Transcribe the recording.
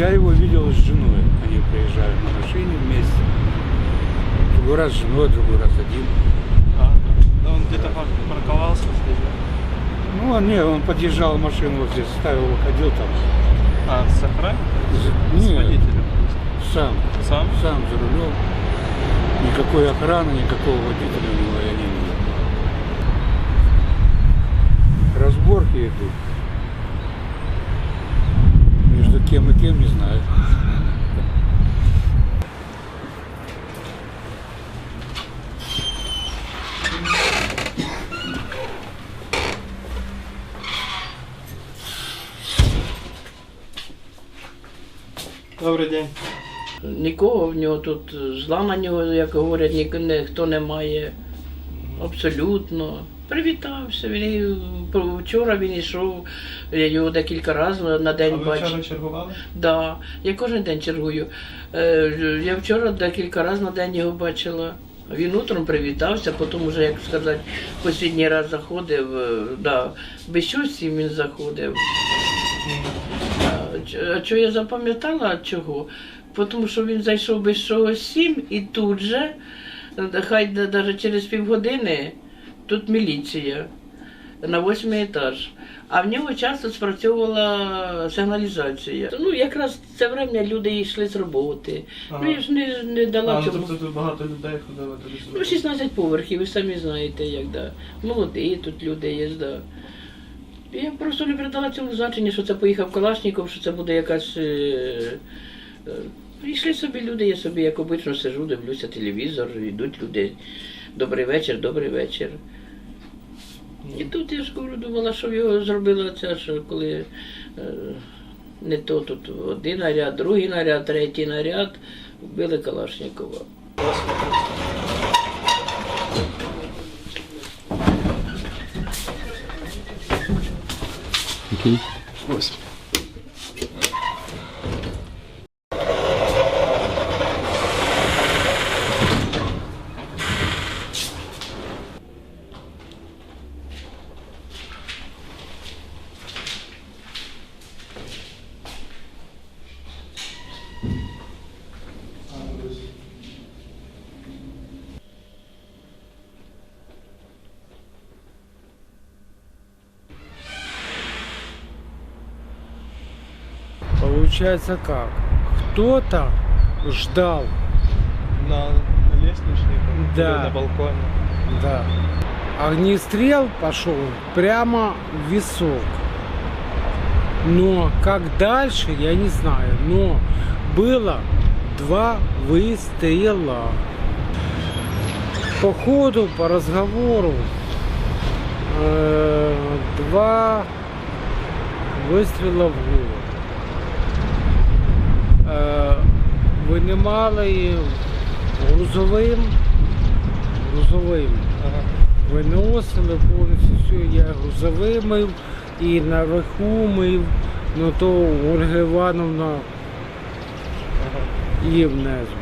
я его видел с женой. Они приезжали на машине вместе. Другой раз с женой, другой раз один. А, да он где-то парковался здесь. Ну, а не, он подъезжал машину вот здесь, ставил, выходил там. А, с охраной? Нет, с водителем? Сам. Сам? Сам, за рулем. Никакой охраны, никакого водителя у него я не видел. Разборки идут. Знаю. Добрий день. Нікого в нього тут зла на нього, як говорять, ні, ніхто немає. Абсолютно. Привітався. Він вчора він йшов, я його декілька разів на А день ви бачив. вчора чергували? Да, я кожен день чергую. Е, Я вчора декілька разів на день його бачила. Він утром привітався, потім вже, як сказати, останній раз заходив, е, да, без щось він заходив. А чого я запам'ятала чого? Тому що він зайшов без чого сім і тут же, хай навіть через півгодини, тут міліція на восьмий етаж. А в нього часто спрацьовувала сигналізація. Ну, якраз це время люди йшли з роботи. Ага. Ну, я ж не, не дала А, ну, цьому. тобто тут багато людей ходили сюди. Ну, 16 поверхів, ви самі знаєте, як да. Молоді тут люди є, да. Я просто не придала цьому значення, що це поїхав Калашніков, що це буде якась. Е, е, Прийшли собі люди, я собі, як обично, сижу, дивлюся телевізор, йдуть люди. Добрий вечір, добрий вечір. І тут я ж говорю, думала, що його зробила ця, що коли е, не то тут один наряд, другий наряд, третій наряд, вбили Калашнікова. Ось. Получается как? Кто-то ждал, На, лестничнику, Да. или на балконе. да. Огнестрел пошел прямо в висок. Но как дальше, я не знаю. Но было два выстрела. По ходу, по разговору, э, два выстрела в голову. Винімали грузовим, грузовим. Ага. Виносили повністю все, я грузовим мив і наверху мив, ну то Ольга Івановна Ага. її внизу.